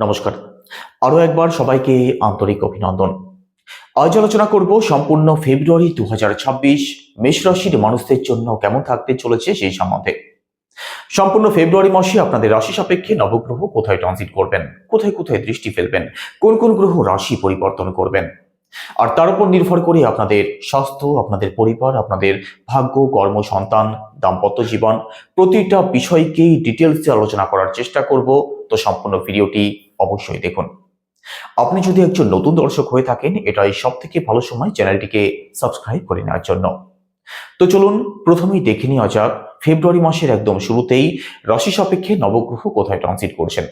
নমস্কার। আরও একবার সবাইকে আন্তরিক অভিনন্দন। আজ আলোচনা করব সম্পূর্ণ ফেব্রুয়ারি দু হাজার ছাব্বিশ, মেষ রাশির মানুষদের জন্য কেমন থাকতে চলেছে সেই সম্বন্ধে। সম্পূর্ণ ফেব্রুয়ারি মাসে আপনাদের রাশি সাপেক্ষে নবগ্রহ কোথায় ট্রানজিট করবেন? কোথায় কোথায় দৃষ্টি ফেলবেন? কোন কোন গ্রহ রাশি পরিবর্তন করবেন? আর তার উপর নির্ভর করে আপনাদের স্বাস্থ্য, আপনাদের পরিবার, আপনাদের ভাগ্য, কর্ম, সন্তান, দাম্পত্য জীবন প্রতিটা বিষয়কেই ডিটেলসে আলোচনা করার চেষ্টা করব। তো সম্পূর্ণ ভিডিওটি অবশ্যই দেখুন। আপনি যদি একজন নতুন দর্শক হয়ে থাকেন, এটাই সব থেকে ভালো সময় চ্যানেলটিকে সাবস্ক্রাইব করে নেওয়ার জন্য। তো চলুন, প্রথমেই দেখে নেওয়া যাক, ফেব্রুয়ারি মাসের একদম শুরুতেই রাশি সাপেক্ষে নবগ্রহ কোথায় ট্রানজিট করছেন?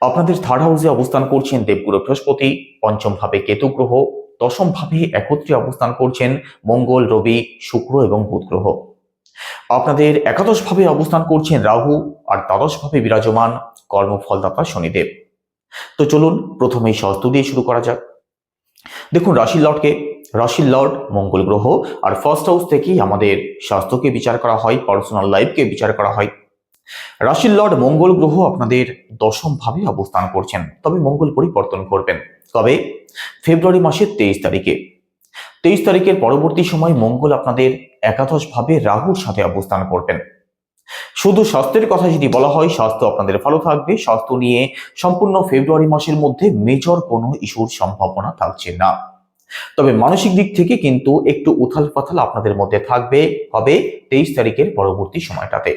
আপনাদের থার্ড হাউসে অবস্থান করছেন দেবগুরু বৃহস্পতি পঞ্চম ভাবে কেতু একত্রে অবস্থান করছেন মঙ্গল, রবি, শুক্র এবং বুধ গ্রহ। আপনাদের একাদশ ভাবে অবস্থান করছেন রাহু আর দ্বাদশ ভাবে বিরাজমান কর্মফলদাতা শনিদেব। তো চলুন প্রথমেই স্বাস্থ্য দিয়ে শুরু করা যাক। দেখুন, রাশির লর্ডকে, রাশির লর্ড মঙ্গল গ্রহ আর ফার্স্ট হাউস থেকেই আমাদের স্বাস্থ্যকে বিচার করা হয় পার্সোনাল লাইফকে বিচার করা হয়। রাশির লর্ড মঙ্গল গ্রহ আপনাদের দশম ভাবে অবস্থান করছেন, তবে মঙ্গল পরিবর্তন করবেন তবে ফেব্রুয়ারি মাসের তেইশ তারিখে, তেইশ তারিখের পরবর্তী সময় মঙ্গল আপনাদের একাদশ ভাবে রাহুর সাথে অবস্থান করবেন। শুধু স্বাস্থ্যের কথা যদি বলা হয়, স্বাস্থ্য আপনাদের ভালো থাকবে। স্বাস্থ্য নিয়ে সম্পূর্ণ ফেব্রুয়ারি মাসের মধ্যে মেজর কোনো ইস্যুর সম্ভাবনা থাকছে না। তবে মানসিক দিক থেকে কিন্তু একটু উথাল পাথাল আপনাদের মধ্যে থাকবে, হবে তেইশ তারিখের পরবর্তী সময়টাতে।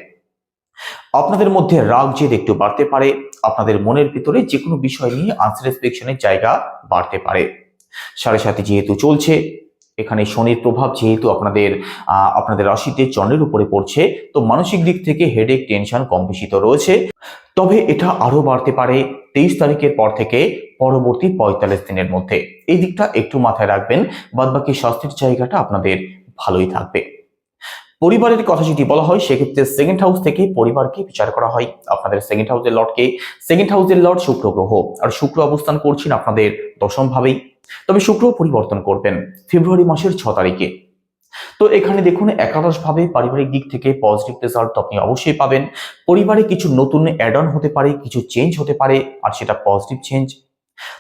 আপনাদের মধ্যে রাগ জেদ একটু বাড়তে পারে। আপনাদের মনের ভিতরে যে কোনো বিষয় নিয়ে আনসারেসপেকশনের জায়গা বাড়তে পারে। সাড়ে সাথে যেহেতু চলছে এখানে শনির প্রভাব যেহেতু আপনাদের আপনাদের রাশিতে চন্দ্রের উপরে পড়ছে, তো মানসিক দিক থেকে হেডেক টেনশন কম বেশি তো রয়েছে। তবে এটা আরও বাড়তে পারে তেইশ তারিখের পর থেকে পরবর্তী পঁয়তাল্লিশ দিনের মধ্যে। এই দিকটা একটু মাথায় রাখবেন, বাদবাকি স্বাস্থ্যের জায়গাটা আপনাদের ভালোই থাকবে। পরিবারের কথা যদি বলা হয়, সেক্ষেত্রে সেকেন্ড হাউস থেকে পরিবারকে বিচার করা হয়। আপনাদের সেকেন্ড হাউসের লর্ডকে সেকেন্ড হাউসের লর্ড শুক্র গ্রহ। আর শুক্র অবস্থান করছেন আপনাদের দশম ভাবেই। তবে শুক্র পরিবর্তন করবেন ফেব্রুয়ারি মাসের ছ তারিখে। তো এখানে দেখুন একাদশ ভাবে পারিবারিক দিক থেকে পজিটিভ রেজাল্ট আপনি অবশ্যই পাবেন। পরিবারে কিছু নতুন অ্যাড অন হতে পারে, কিছু চেঞ্জ হতে পারে, আর সেটা পজিটিভ চেঞ্জ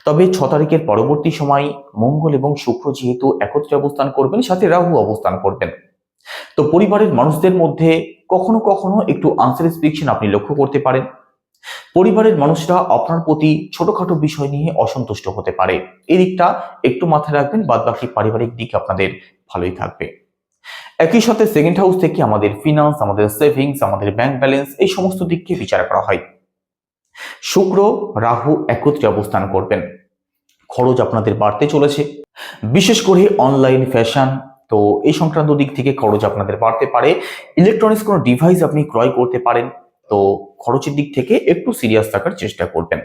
তবে ছ তারিখের পরবর্তী সময় মঙ্গল এবং শুক্র যেহেতু একত্রে অবস্থান করবেন, সাথে রাহু অবস্থান করবেন। তো পরিবারের মানুষদের মধ্যে কখনো কখনো একটু আনসারেসপেকশন আপনি লক্ষ্য করতে পারেন। পরিবারের মানুষরা আপনার প্রতি ছোটখাটো বিষয় নিয়ে অসন্তুষ্ট হতে পারে। এই দিকটা একটু মাথায় রাখবেন বাদ বাকি পারিবারিক দিক আপনাদের ভালোই থাকবে। একই সাথে সেকেন্ড হাউস থেকে আমাদের ফিনান্স আমাদের সেভিংস আমাদের ব্যাংক ব্যালেন্স এই সমস্ত দিককে বিচার করা হয়। শুক্র, রাহু একত্রে অবস্থান করবেন। খরচ আপনাদের বাড়তে চলেছে। বিশেষ করে অনলাইন ফ্যাশন তো এই সংক্রান্ত দিক থেকে খরচ আপনাদের বাড়তে পারে। ইলেকট্রনিক্স কোনো ডিভাইস আপনি ক্রয় করতে পারেন, তো খরচের দিক থেকে একটু সিরিয়াস থাকার চেষ্টা করবেন।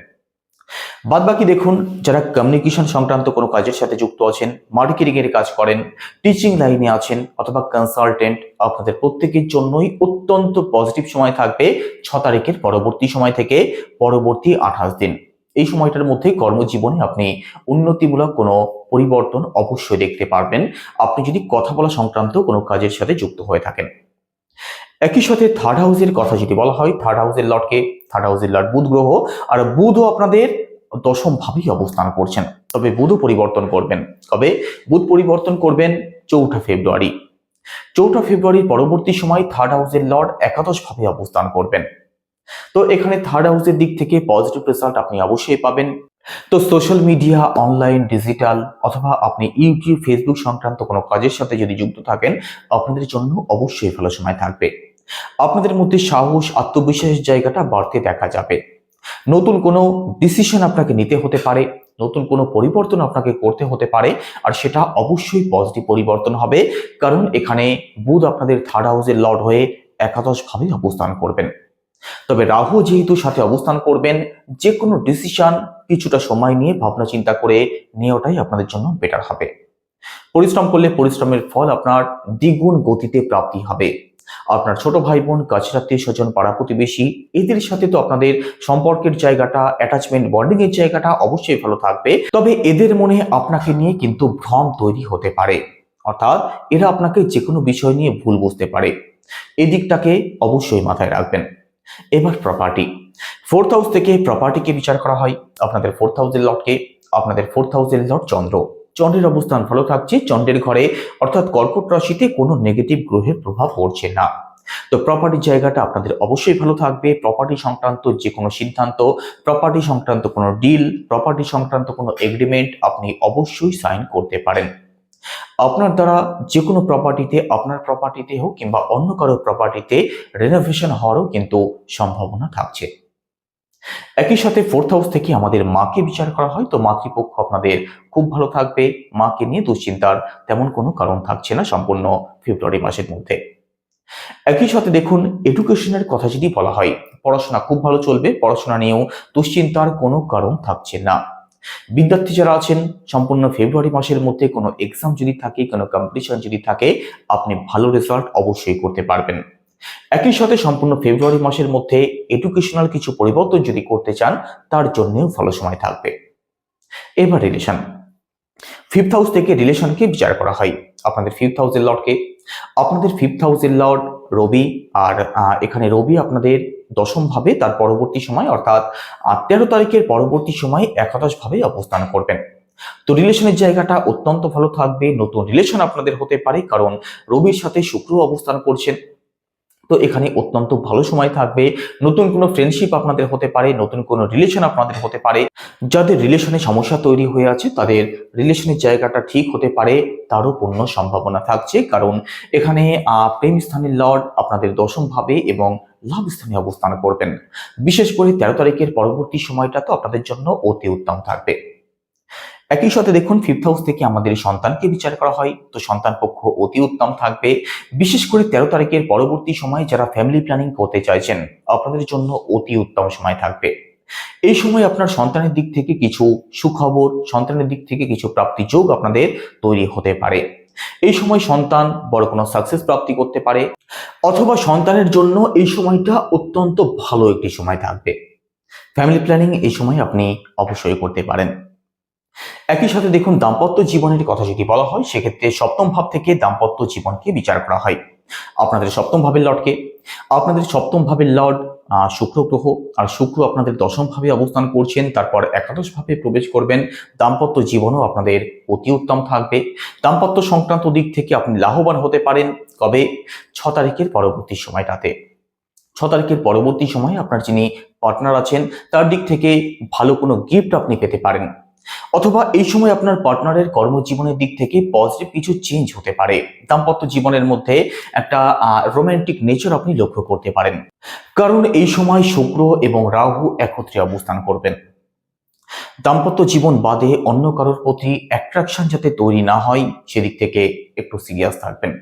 বাদ বাকি দেখুন, যারা কমিউনিকেশন সংক্রান্ত কোনো কাজের সাথে যুক্ত আছেন মার্কেটিং এর কাজ করেন টিচিং লাইনে আছেন অথবা কনসালটেন্ট আপনাদের প্রত্যেকের জন্যই অত্যন্ত পজিটিভ সময় থাকবে, ছ তারিখের পরবর্তী সময় থেকে, পরবর্তী আঠাশ দিন। এই সময়টার মধ্যে কর্মজীবনে আপনি উন্নতিমূলক কোনো পরিবর্তন অবশ্যই দেখতে পারবেন। আপনি যদি কথা বলা সংক্রান্ত কোনো কাজের সাথে যুক্ত হয়ে থাকেন। একই সাথে থার্ড হাউসের কথা যদি বলা হয় থার্ড হাউসের লর্ডকে থার্ড হাউসের লর্ড বুধ গ্রহ। আর বুধও আপনাদের দশম ভাবেই অবস্থান করছেন। তবে বুধও পরিবর্তন করবেন। তবে বুধ পরিবর্তন করবেন চৌঠা ফেব্রুয়ারি। চৌঠা ফেব্রুয়ারির পরবর্তী সময় থার্ড হাউসের লর্ড একাদশ ভাবে অবস্থান করবেন। তো এখানে থার্ড হাউসের দিক থেকে পজিটিভ রেজাল্ট আপনি অবশ্যই পাবেন। তো সোশ্যাল মিডিয়া অনলাইন ডিজিটাল অথবা আপনি ইউটিউব ফেসবুক সংক্রান্ত কোনো কাজের সাথে যদি যুক্ত থাকেন, আপনাদের জন্য অবশ্যই ভালো সময় থাকবে। আপনাদের মধ্যে সাহস, আত্মবিশ্বাসের জায়গাটা বাড়তে দেখা যাবে। নতুন কোনো ডিসিশন আপনাকে নিতে হতে পারে, নতুন কোনো পরিবর্তন আপনাকে করতে হতে পারে, আর সেটা অবশ্যই পজিটিভ পরিবর্তন হবে, কারণ এখানে বুধ আপনাদের থার্ড হাউসের লর্ড হয়ে একাদশ ভাবে অবস্থান করবেন। তবে রাহু যেহেতু সাথে অবস্থান করবেন যে কোনো ডিসিশন কিছুটা সময় নিয়ে ভাবনা চিন্তা করে নেওয়াটাই আপনাদের জন্য বেটার হবে। পরিশ্রম করলে পরিশ্রমের ফল আপনার দ্বিগুণ গতিতে প্রাপ্তি হবে। আপনার ছোট ভাই বোন কাছের আত্মীয় স্বজন, পাড়া প্রতিবেশী, এদের সাথে তো আপনাদের সম্পর্কের জায়গাটা অ্যাটাচমেন্ট বন্ডিং এর জায়গাটা অবশ্যই ভালো থাকবে। তবে এদের মনে আপনাকে নিয়ে কিন্তু ভ্রম তৈরি হতে পারে। অর্থাৎ এরা আপনাকে যে কোনো বিষয় নিয়ে ভুল বুঝতে পারে। এই দিকটাকে অবশ্যই মাথায় রাখবেন। এবার প্রপার্টি ফোর্থ হাউস থেকে প্রপার্টিকে বিচার করা হয়। আপনাদের ফোর্থ হাউসের লটকে আপনাদের ফোর্থ হাউসের লট চন্দ্র। চন্দ্রের অবস্থান ভালো থাকছে, চন্দ্রের ঘরে অর্থাৎ কর্কট রাশিতে কোনো নেগেটিভ গ্রহের প্রভাব পড়ছে না। তো প্রপার্টির জায়গাটা আপনাদের অবশ্যই ভালো থাকবে। প্রপার্টি সংক্রান্ত যে কোনো সিদ্ধান্ত প্রপার্টি সংক্রান্ত কোনো ডিল প্রপার্টি সংক্রান্ত কোনো এগ্রিমেন্ট আপনি অবশ্যই সাইন করতে পারেন। আপনার দ্বারা যে কোনো প্রপার্টিতে আপনার প্রপার্টিতে হোক কিংবা অন্য কারও প্রপার্টিতে রেনোভেশন হওয়ারও কিন্তু সম্ভাবনা থাকছে। একই সাথে ফোর্থ হাউস থেকে আমাদের মাকে বিচার করা হয়, তো মাতৃপক্ষ আপনাদের খুব ভালো থাকবে। মাকে নিয়ে দুশ্চিন্তার তেমন কোনো কারণ থাকছে না সম্পূর্ণ ফেব্রুয়ারি মাসের মধ্যে। একই সাথে দেখুন এডুকেশনের কথা যদি বলা হয়, পড়াশোনা খুব ভালো চলবে, পড়াশোনা নিয়েও দুশ্চিন্তার কোনো কারণ থাকছে না। বিদ্যার্থী যারা আছেন, সম্পূর্ণ ফেব্রুয়ারি মাসের মধ্যে কোনো এক্সাম যদি থাকে, কোনো কম্পিটিশন যদি থাকে, আপনি ভালো রেজাল্ট অবশ্যই করতে পারবেন। একই সাথে সম্পূর্ণ ফেব্রুয়ারি মাসের মধ্যে এডুকেশনাল কিছু পরিবর্তন যদি করতে চান, তার জন্যও ভালো সময় থাকবে। এবার রিলেশন ফিফথ হাউস থেকে রিলেশনকে বিচার করা হয়। আপনাদের ফিফথ হাউসের লর্ডকে আপনাদের ফিফথ হাউসের লর্ড রবি, আর এখানে রবি আপনাদের দশম ভাবে তার পরবর্তী সময়, অর্থাৎ তেরো তারিখের পরবর্তী সময় একাদশ ভাবে অবস্থান করবেন। তো রিলেশনের জায়গাটা অত্যন্ত ভালো থাকবে, নতুন রিলেশন আপনাদের হতে পারে, কারণ রবির সাথে শুক্র অবস্থান করছেন। তো এখানে অত্যন্ত ভালো সময় থাকবে। নতুন কোনো ফ্রেন্ডশিপ আপনাদের হতে পারে, নতুন কোনো রিলেশন আপনাদের হতে পারে। যাদের রিলেশনে সমস্যা তৈরি হয়ে আছে, তাদের রিলেশনের জায়গাটা ঠিক হতে পারে, তারও পূর্ণ সম্ভাবনা থাকছে। কারণ এখানে প্রেম স্থানের লর্ড আপনাদের দশম ভাবে এবং লাভ স্থানে অবস্থান করবেন। বিশেষ করে তেরো তারিখের পরবর্তী সময়টা তো আপনাদের জন্য অতি উত্তম থাকবে। একই সাথে দেখুন ফিফথ হাউস থেকে আমাদের সন্তানকে বিচার করা হয়, তো সন্তান পক্ষ অতি উত্তম থাকবে। বিশেষ করে তেরো তারিখের পরবর্তী সময় যারা ফ্যামিলি প্ল্যানিং করতে চাইছেন, আপনাদের জন্য অতি উত্তম সময় থাকবে। এই সময় আপনার সন্তানের দিক থেকে কিছু সুখবর, সন্তানের দিক থেকে কিছু প্রাপ্তি যোগ আপনাদের তৈরি হতে পারে। এই সময় সন্তান বড় কোনো সাকসেস প্রাপ্তি করতে পারে, অথবা সন্তানের জন্য এই সময়টা অত্যন্ত ভালো একটি সময় থাকবে। ফ্যামিলি প্ল্যানিং এই সময় আপনি অবশ্যই করতে পারেন। একই সাথে দেখুন, দাম্পত্য জীবনের কথা যদি বলা হয়, সেক্ষেত্রে সপ্তম ভাব থেকে দাম্পত্য জীবনকে বিচার করা হয়। আপনাদের সপ্তম ভাবের লর্ডকে, আপনাদের সপ্তম ভাবের লর্ড শুক্র গ্রহ আর শুক্র আপনাদের দশমভাবে অবস্থান করছেন, তারপর একাদশভাবে প্রবেশ করবেন, দাম্পত্য জীবনও আপনাদের অতি উত্তম থাকবে। দাম্পত্য সংক্রান্ত দিক থেকে আপনি লাভবান হতে পারেন কবে ছ তারিখের পরবর্তী সময়টাতে। ছ তারিখের পরবর্তী সময় আপনার যিনি পার্টনার আছেন, তার দিক থেকে ভালো কোনো গিফট আপনি পেতে পারেন। অথবা এই সময় আপনার পার্টনারের কর্মজীবনের দিক থেকে পজিটিভ কিছু চেঞ্জ হতে পারে। দাম্পত্য জীবনের মধ্যে একটা রোমান্টিক নেচার আপনি লক্ষ্য করতে পারেন। কারণ এই সময় শুক্র এবং রাহু একত্রে অবস্থান করবেন। দাম্পত্য জীবন বাদে অন্য কারোর প্রতি অ্যাট্রাকশন যাতে তৈরি না হয়, সেদিক থেকে একটু সিরিয়াস থাকবেন।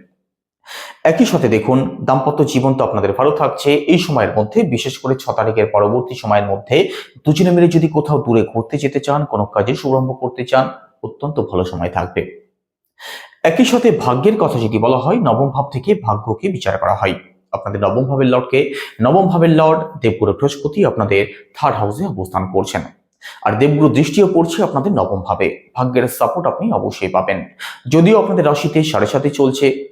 একই সাথে দেখুন, দাম্পত্য জীবন তো আপনাদের ভালো থাকছে। এই সময়ের মধ্যে, বিশেষ করে ছ তারিখের পরবর্তী সময়ের মধ্যে, দুজনে মিলে যদি কোথাও দূরে ঘুরতে যেতে চান, কোনো কাজে শুভারম্ভ করতে চান, অত্যন্ত ভালো সময় থাকবে। একই সাথে ভাগ্যের কথা যদি বলা হয়, নবম ভাব থেকে ভাগ্যকে বিচার করা হয়। আপনাদের নবম ভাবের লর্ডকে, নবম ভাবের লর্ড দেবগুরু বৃহস্পতি আপনাদের থার্ড হাউসে অবস্থান করছেন। আর দেবগুরু দৃষ্টিও পড়ছে আপনাদের নবম ভাবে। ভাগ্যের সাপোর্ট আপনি অবশ্যই পাবেন। যদিও আপনাদের রাশিতে সাড়ে সাথে চলছে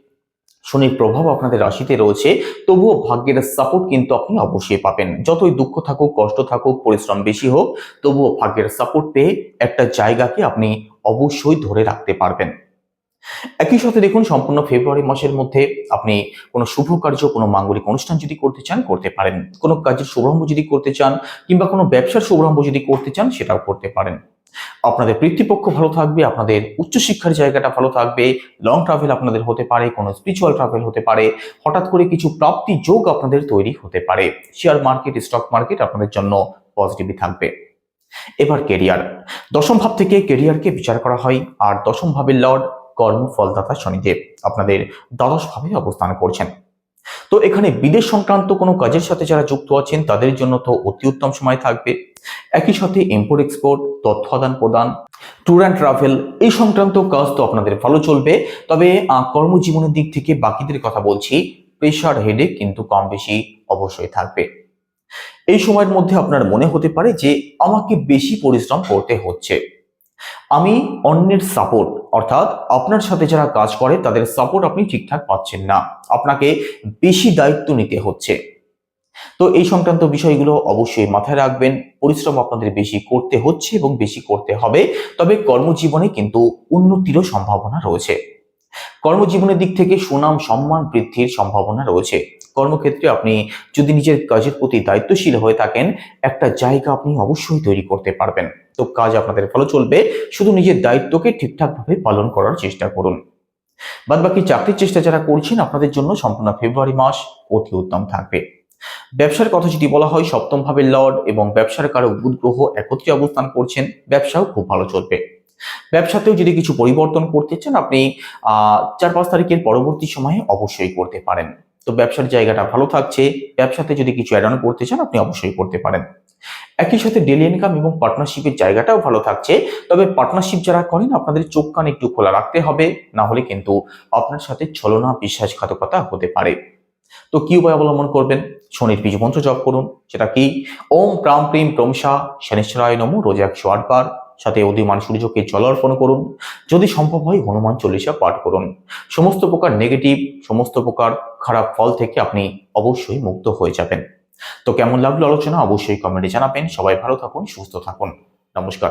শনির প্রভাব আপনাদের রাশিতে রয়েছে, তবুও ভাগ্যের সাপোর্ট কিন্তু আপনি অবশ্যই পাবেন। যতই দুঃখ থাকুক, কষ্ট থাকুক, পরিশ্রম বেশি হোক, তবুও ভাগ্যের সাপোর্ট পেয়ে একটা জায়গাকে আপনি অবশ্যই ধরে রাখতে পারবেন। একই সাথে দেখুন, সম্পূর্ণ ফেব্রুয়ারি মাসের মধ্যে আপনি কোনো শুভ কার্য, কোনো মাঙ্গলিক অনুষ্ঠান যদি করতে চান, করতে পারেন। কোনো কাজের শুভারম্ভ যদি করতে চান, কিংবা কোনো ব্যবসার শুভারম্ভ যদি করতে চান, সেটাও করতে পারেন। আপনাদের পিতৃপক্ষ ভালো থাকবে, আপনাদের উচ্চশিক্ষার জায়গাটা ভালো থাকবে লং ট্রাভেল আপনাদের হতে পারে, কোনো স্পিরিচুয়াল ট্রাভেল হতে পারে, হঠাৎ করে কিছু প্রাপ্তি যোগ আপনাদের তৈরি হতে পারে। শেয়ার মার্কেট স্টক মার্কেট আপনাদের জন্য পজিটিভই থাকবে। এবার কেরিয়ার দশম ভাব থেকে কেরিয়ারকে বিচার করা হয়, আর দশম ভাবের লর্ড কর্ম ফলদাতা, শনিদেব আপনাদের দ্বাদশ ভাবে অবস্থান করছেন। তো এখানে বিদেশ সংক্রান্ত কোনো কাজের সাথে যারা যুক্ত আছেন, তাদের জন্য তো অতি উত্তম সময় থাকবে। একই সাথে ইম্পোর্ট এক্সপোর্ট তথ্য আদান প্রদান ট্যুর অ্যান্ড ট্রাভেল এই সংক্রান্ত কাজ তো আপনাদের ভালো চলবে। তবে কর্মজীবনের দিক থেকে বাকিদের কথা বলছি প্রেশার হেডে কিন্তু কম বেশি অবশ্যই থাকবে। এই সময়ের মধ্যে আপনার মনে হতে পারে যে, আমাকে বেশি পরিশ্রম করতে হচ্ছে। আমি অন্যের সাপোর্ট অর্থাৎ আপনার সাথে যারা কাজ করে, তাদের সাপোর্ট আপনি ঠিকঠাক পাচ্ছেন না। আপনাকে বেশি দায়িত্ব নিতে হচ্ছে। তো এই সংক্রান্ত বিষয়গুলো অবশ্যই মাথায় রাখবেন। পরিশ্রম আপনাদের বেশি করতে হচ্ছে এবং বেশি করতে হবে, তবে কর্মজীবনে কিন্তু উন্নতিরও সম্ভাবনা রয়েছে। কর্মজীবনের দিক থেকে সুনাম, সম্মান বৃদ্ধির সম্ভাবনা রয়েছে। কর্মক্ষেত্রে আপনি যদি নিজের কাজের প্রতি দায়িত্বশীল হয়ে থাকেন, একটা জায়গা আপনি অবশ্যই তৈরি করতে পারবেন। তো কাজ আপনাদের ভালো চলবে, শুধু নিজের দায়িত্বকে ঠিকঠাকভাবে পালন করার চেষ্টা করুন। বাদ বাকি চাকরির চেষ্টা যারা করছেন, আপনাদের জন্য সম্পূর্ণ ফেব্রুয়ারি মাস অতি উত্তম থাকবে। ব্যবসার কথা যদি বলা হয়, সপ্তম ভাবে লর্ড এবং ব্যবসার কারও বুধ গ্রহ একত্রে অবস্থান করছেন, ব্যবসাও খুব ভালো চলবে। ব্যবসাতেও যদি কিছু পরিবর্তন করতে চান, আপনি চার পাঁচ তারিখের পরবর্তী সময়ে অবশ্যই করতে পারেন। তো ব্যবসার জায়গাটা ভালো থাকছে, ব্যবসাতে যদি কিছু অ্যাড অন করতে চান, আপনি অবশ্যই করতে পারেন। একই সাথে ডেলি ইনকাম এবং পার্টনারশিপের জায়গাটাও ভালো থাকছে, তবে পার্টনারশিপ যারা করেন, আপনাদের চোখ কান একটু খোলা রাখতে হবে, না হলে কিন্তু আপনার সাথে ছলনা, বিশ্বাসঘাতকতা হতে পারে। তো কি উপায় অবলম্বন করবেন? শনির বীজ মন্ত্র জপ করুন সেটা কি, ওম প্রাম প্রেম প্রমসা শনিশ্বরায় নম রোজ একশো আটবার সাথে অধিমান সূর্যকে জল অর্পণ করুন। যদি সম্ভব হয় হনুমান চল্লিশা পাঠ করুন। সমস্ত প্রকার নেগেটিভ সমস্ত প্রকার খারাপ ফল থেকে আপনি অবশ্যই মুক্ত হয়ে যাবেন। তো কেমন লাগল আলোচনা? অবশ্যই কমেন্টে জানাবেন। সবাই ভালো থাকুন, সুস্থ থাকুন। নমস্কার।